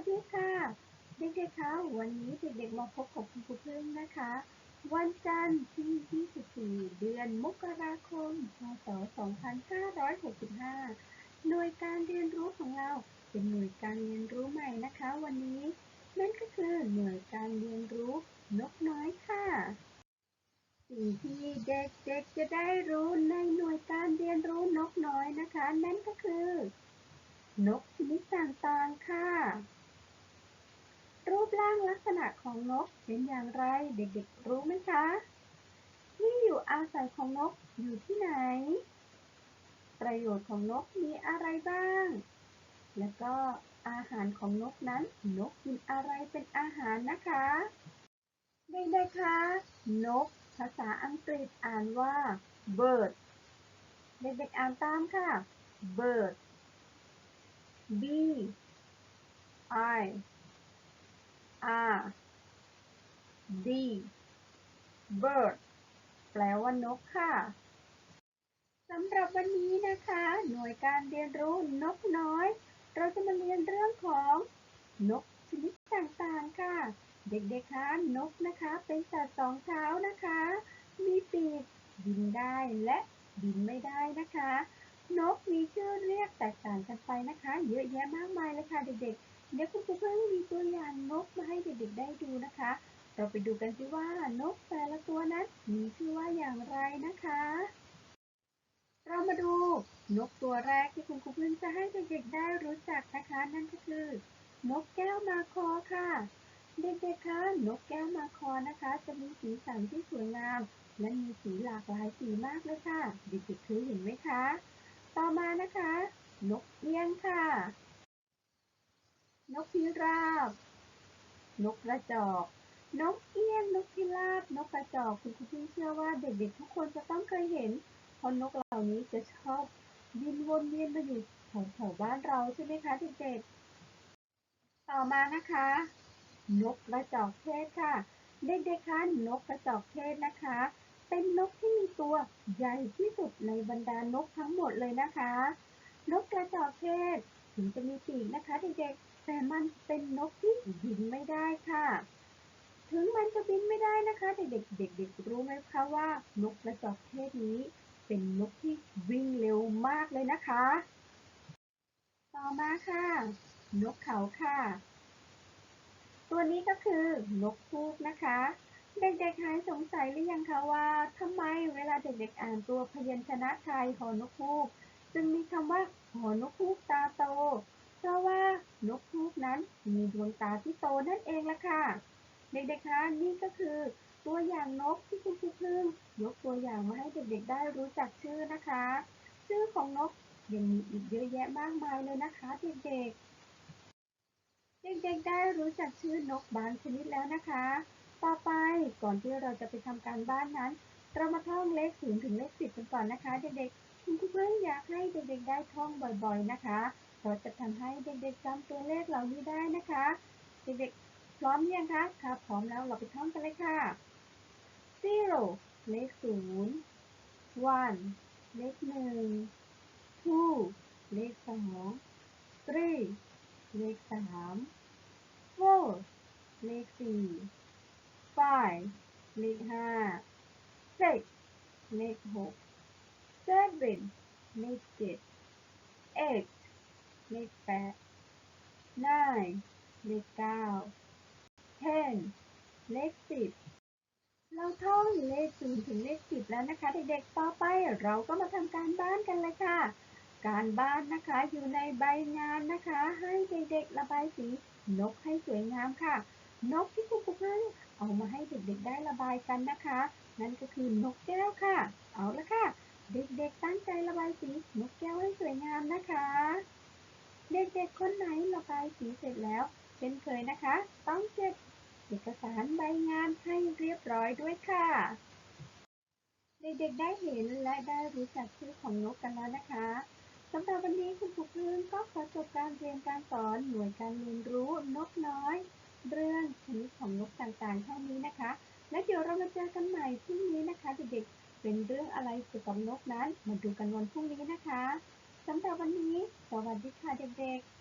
วัสดีค่ะ เด็กๆคะวันนี้เด็กๆมาพบกับคุณครูพึ่งนะคะ วันจันทร์ที่ 24 เดือนมกราคม พศ 2565 หน่วยการเรียนรู้ของเราเป็นหน่วยการเรียนรู้ใหม่นะคะ วันนี้นั่นก็คือหน่วยการเรียนรู้นกน้อยค่ะ สิ่งที่เด็กๆจะได้รู้ในหน่วยการเรียนรู้นกน้อยนะคะ นั่นก็คือนกชนิดต่างๆ ค่ะ รูปร่างลักษณะของนกเป็นอย่างไรเด็กๆรู้ไหมคะ ที่อยู่อาศัยของนกอยู่ที่ไหน ประโยชน์ของนกมีอะไรบ้าง แล้วก็อาหารของนกนั้นนกกินอะไรเป็นอาหารนะคะ เด็กๆคะนก ภาษาอังกฤษอ่านว่า bird เด็กๆอ่านตามค่ะ bird B I R D bird แปลว่านกค่ะสำหรับวันนี้นะคะ หน่วยการเรียนรู้นกน้อย เราจะมาเรียนเรื่องของนกชนิดต่างๆค่ะ เด็กๆคะนกนะคะ เป็นสัตว์สองเท้านะคะ มีปีกบินได้และบินไม่ได้นะคะ นกมีชื่อเรียกแตกต่างกันไปนะคะ เยอะแยะมากมายเลยค่ะเด็กๆ เดี๋ยวคุณครูเพิ่งมีตัวอย่างนกมาให้เด็กๆได้ดูนะคะ เราไปดูกันสิว่านกแต่ละตัวนั้นมีชื่อว่าอย่างไรนะคะ เรามาดูนกตัวแรกที่คุณครูเพิ่งจะให้เด็กๆได้รู้จักนะคะ นั่นก็คือ นกแก้วมาคอค่ะ เด็กๆคะนกแก้วมาคอนะคะ จะมีสีสันที่สวยงาม และมีสีหลากหลายสีมากเลยค่ะ เด็กๆเคยเห็นไหมคะ ต่อมานะคะ นกเอี้ยงค่ะ นกพิราบ นกกระจอก นกเอี้ยงนกพิราบ นกกระจอก คุณครูพี่เชื่อว่าเด็กๆ ทุกคนจะต้องเคยเห็น เพราะนกเหล่านี้จะชอบบินวนเวียนมาอยู่แถวๆบ้านเราใช่ไหมคะเด็กๆ ต่อมานะคะ นกกระจอกเทศค่ะ เด็กๆ คะนกกระจอกเทศนะคะ เป็นนกที่มีตัวใหญ่ที่สุดในบรรดานกทั้งหมดเลยนะคะ นกกระจอกเทศถึงจะมีปีกนะคะเด็กๆ แต่มันเป็นนกที่บินไม่ได้ค่ะ ถึงมันจะบินไม่ได้นะคะเด็กๆเด็กๆรู้ไหมคะว่านกกระจอกเทศนี้ เป็นนกที่วิ่งเร็วมากเลยนะคะ ต่อมาค่ะ นกเขาค่ะ ตัวนี้ก็คือนกฮูกนะคะเด็กๆหายสงสัยหรือยังคะว่าทำไมเวลาเด็กๆอ่านตัวพยัญชนะไทยหอนกฮูกจึงมีคำว่าหอนกฮูกตาโต เพราะว่านกฮูก นั้นมีดวงตาที่โตนั่นเองละค่ะ เด็กๆ คะนี่ก็คือ ตัวอย่างนกที่คุณครูพึ่งยกตัวอย่างมาให้เด็กๆ ได้รู้จักชื่อนะคะ ชื่อของนกยังมีอีกเยอะแยะมากมายเลยนะคะ เด็กๆ เด็กๆ ได้รู้จักชื่อนกบางชนิดแล้วนะคะ ต่อไปก่อนที่เราจะไปทำการบ้านนั้น เรามาท่องเลขศูนย์ถึงเลขสิบกันก่อนนะคะ เด็กๆ คุณครูพื่อนอยากให้เด็กๆ ได้ท่องบ่อยๆ นะคะ เราจะทำให้เด็กๆจำตัวเลขเหล่านี้ได้นะคะ เด็กๆพร้อมยังคะถ้าพร้อมแล้วเราไปท่องกันเลยค่ะ zero เลขศูนย์ one เลขหนึ่ง two เลขสอง three เลขสาม four เลขสี่ five เลขห้า six เลขหก seven เลขเจ็ด eight เลขแปด nine เลขเก้า ten เลขสิบ เราท่องเลขศูนย์ถึงเลขสิบแล้วนะคะ เด็กๆ ต่อไปเราก็มาทำการบ้านกันเลยค่ะ การบ้านนะคะอยู่ในใบงานนะคะ ให้เด็กๆ ระบายสีนกให้สวยงามค่ะ นกที่คุณครูเพิ่งเอามาให้เด็กๆ ได้ระบายกันนะคะ นั่นก็คือนกแก้วค่ะ เอาละค่ะ เด็กๆ ตั้งใจระบายสีนกแก้วให้สวยงามนะคะ เด็กๆคนไหนระบายสีเสร็จแล้ว เช่นเคยนะคะ ต้องเก็บเอกสารใบงานให้เรียบร้อยด้วยค่ะ เด็กๆได้เห็นและได้รู้จักชื่อของนกกันแล้วนะคะสำหรับวันนี้คุณครูพื้นก็ขอจบการเรียนการสอนหน่วยการเรียนรู้นกน้อย เรื่องชนิดของนกต่างๆเท่านี้นะคะ และเดี๋ยวเรามาเจอกันใหม่พรุ่งนี้นะคะเด็กๆเป็นเรื่องอะไรเกี่ยวกับนกนั้นมาดูกันวันพรุ่งนี้นะคะ สำหรับวันนี้ สวัสดีค่ะเด็กๆ